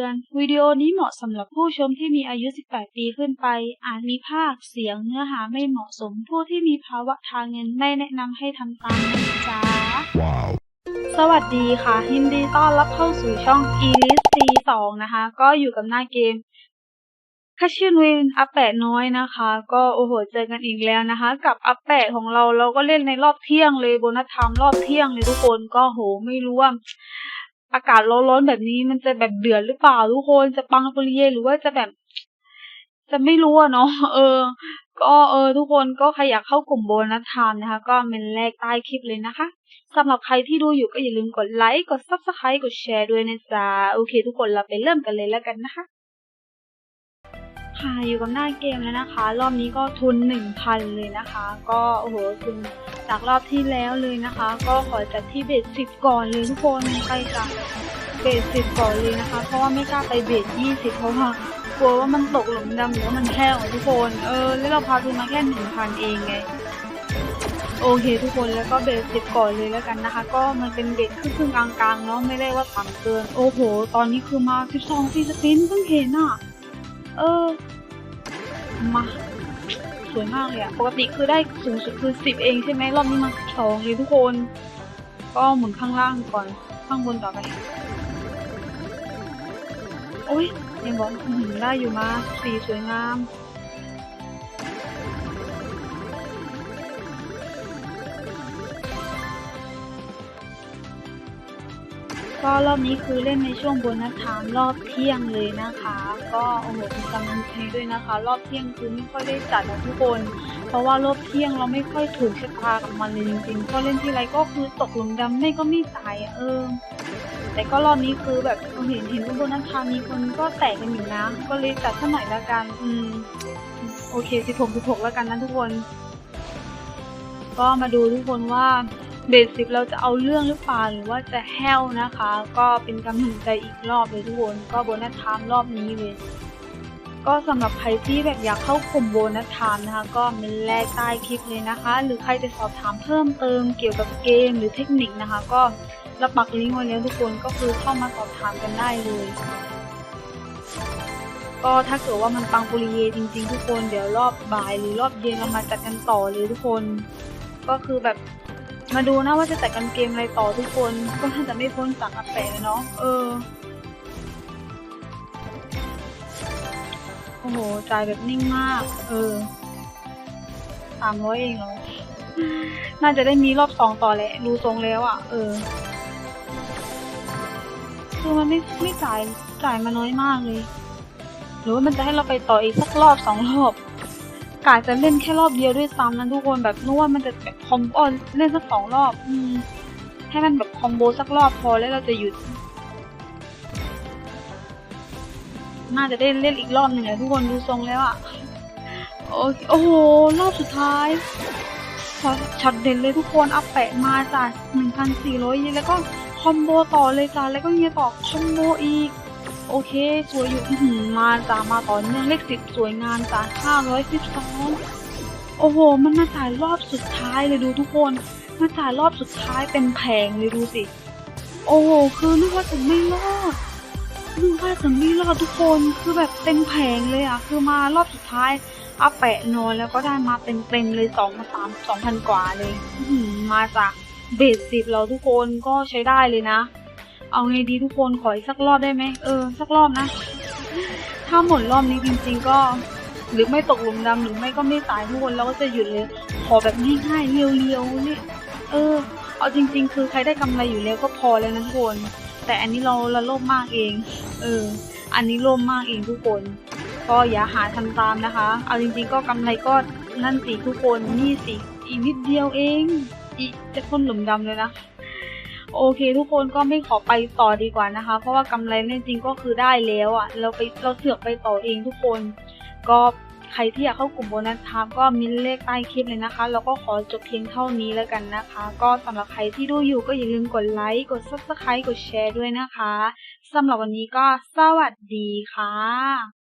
อน วิดีโอนี้เหมาะสำหรับผู้ชมที่มีอายุ 18 ปีขึ้นไป อาจมีภาพเสียงเนื้อหาไม่เหมาะสม ผู้ที่มีภาวะทางเงินไม่แนะนำให้ทำตามนะจ๊ะ Wow. สวัสดีค่ะ ยินดีต้อนรับเข้าสู่ช่อง e l i s C2 นะคะ ก็อยู่กับหน้าเกมคาชินวินอัปแปะน้อยนะคะ ก็โอ้โหเจอกันอีกแล้วนะคะ กับอัปแปะของเราเราก็เล่นในรอบเที่ยงเลยโบนัสไทม์รอบเที่ยงเลยทุกคนก็โหไม่รู้ว่า อากาศร้อนๆแบบนี้มันจะแบบเดือดหรือเปล่าทุกคนจะปังปุริเยหรือว่าจะแบบ จะไม่รู้อะเนาะเออ ก็เออ ทุกคนก็ใครอยากเข้ากลุ่มโบนัสไทม์นะคะ ก็เมนแรกใต้คลิปเลยนะคะสำหรับใครที่ดูอยู่ก็อย่าลืมกดไลค์กดซับสไครต์กดแชร์ด้วยนะจ๊ะโอเค ทุกคนเราไปเริ่มกันเลยแล้วกันนะคะ ค่ะอยู่กับหน้าเกมแล้วนะคะ รอบนี้ก็ทุนหนึ่งพันเลยนะคะ ก็โอ้โหทุนจากรอบที่แล้วเลยนะคะ ก็ขอจัดที่เบสสิบก่อนเลยทุกคนไปจากเบสสิบก่อนเลยนะคะ เพราะว่าไม่กล้าไปเบสยี่สิบเพราะว่ากลัวว่ามันตกหลุมดำหรือว่ามันแห้วอะทุกคนเออแล้วเราพาทุนมาแค่หนึ่งพันเองไงโอเคทุกคนแล้วก็เบสสิบก่อนเลยแล้วกันนะคะ ก็มันเป็นเบสครึ่งกลางๆเนาะไม่ได้ว่าต่ำเกิน โอ้โห ตอนนี้คือมาสิบสองฟีสปินเพิ่งเห็นอะ เออ มาสวยมากเลยอะปกติคือได้สูงสุดคือสิบเองใช่ไหมรอบนี้มาสองเลยทุกคน ก็หมุนข้างล่างก่อนข้างบนต่อไปโอ้ยยังบอกอื้อหือได้อยู่มาสีสวยงาม ก็รอบนี้คือเล่นในช่วงโบนัสไทม์รอบเที่ยงเลยนะคะ ก็โอ้โหเป็นกำลังใจด้วยนะคะ รอบเที่ยงคือไม่ค่อยได้จัดนะทุกคน เพราะว่ารอบเที่ยงเราไม่ค่อยถูกชะตากับมันเลยจริงๆก็เล่นที่ไรก็คือตกหลุมดำไม่ก็ไม่ตายอะเออแต่ก็รอบนี้คือแบบเห็นเห็นโบนัสไทม์มีคนก็แตกกันอยู่นะก็เลยจัดสักหน่อยละกัน อืมโอเคสิบหกสิบหกแล้วกันนะทุกคน ก็มาดูทุกคนว่า เบสิกเราจะเอาเรื่องหรือเปล่าหรือว่าจะแห้วนะคะ ก็เป็นกำลังใจอีกรอบเลยทุกคน ก็โบนัสไทม์รอบนี้เลยก็สำหรับใครที่แบบอยากเข้ากลุ่มโบนัสไทม์นะคะ ก็เมนแรกใต้คลิปเลยนะคะ หรือใครจะสอบถามเพิ่มเติมเกี่ยวกับเกมหรือเทคนิคนะคะ ก็เราปักลิงก์ไว้แล้วทุกคนก็คือเข้ามาสอบถามกันได้เลยก็ถ้าเกิดว่ามันปังปุริเยจริงๆ ทุกคนเดี๋ยวรอบบ่ายหรือรอบเย็นเรามาจัดกันต่อเลยทุกคน ก็คือแบบ มาดูนะว่าจะจัดกันเกมอะไรต่อทุกคนก็น่าจะไม่พ้นจากอาแปเนาะเออ โอ้โหจ่ายแบบนิ่งมาก เออสามร้อยเองเหรอ น่าจะได้มีรอบสองต่อแหละดูทรงแล้วอะ่ะ เออ คือมันไม่ไม่จ่ายจ่ายมาน้อยมากเลย หรือว่ามันจะให้เราไปต่ออีกสักรอบสองรอบ กาจะเล่นแค่รอบเดียวด้วยซ้ำนะทุกคนแบบนึกว่ามันจะแบบคอมโบเล่นสักสองรอบอืมให้มันแบบคอมโบสักรอบพอแล้วเราจะหยุด น่าจะได้เล่นอีกรอบหนึ่งแหละทุกคนดูทรงแล้วอะโอ้โอ้โหรอบสุดท้ายช็อตช็อตเด่นเลยทุกคนอัพแปะมาจากหนึ่งพันสี่ร้อยแล้วก็คอมโบต่อเลยจ้าแล้วก็เงี้ยต่อคอมโบอีก โอเค สวยอยู่หืมาจ้ามาต่อเนื่องเลขสิบสวยงามจ้าห้าร้อยสิบสองโอ้โห มันมาจ่ายรอบสุดท้ายเลยดูทุกคน มาจ่ายรอบสุดท้ายเต็มแผงเลยดูสิ โอ้โห คือนึกว่าจะไม่รอดนึกว่าจะไม่รอดทุกคน คือแบบเต็มแผงเลยอะคือมารอบสุดท้ายอาแปะนอนแล้วก็ได้มาเต็มเต็มๆเลยสองมาสามสองพันกว่าเลย มาจากเบสสิบเราทุกคนก็ใช้ได้เลยนะ เอาไงดีทุกคนขออีกสักรอบได้ไหมเออสักรอบนะ ถ้าหมดรอบนี้จริง ๆ ก็ หรือไม่ตกหลุมดำหรือไม่ก็ไม่ตายทุกคนเราก็จะหยุดเลย ขอแบบง่ายๆเรียวๆเนี่ยเออ เอาจริง ๆ คือใครได้กำไรอยู่แล้วก็พอแล้วนะทุกคนแต่อันนี้เราเราโลภมากเอง เออ อันนี้โลภมากเองทุกคน ก็อย่าหาทำตามนะคะ เอาจริงๆก็กำไรก็นั่นสิทุกคนนี่สิอีกนิดเดียวเอง อีกจะพ้นหลุมดำเลยนะ โอเค ทุกคนก็ไม่ขอไปต่อดีกว่านะคะ เพราะว่ากำไรแน่จริงก็คือได้แล้วอะ่ะ เราไปเราเสือกไปต่อเองทุกคน ก็ใครที่อยากเข้ากลุ่มโบนัสไทม์ก็มินเลขใต้คลิปเลยนะคะ แล้วก็ขอจบเพียงเท่านี้แล้วกันนะคะ ก็สำหรับใครที่ดูอยู่ก็อย่าลืมกดไลค์ กด subscribe กดแชร์ด้วยนะคะสำหรับวันนี้ก็สวัสดีค่ะ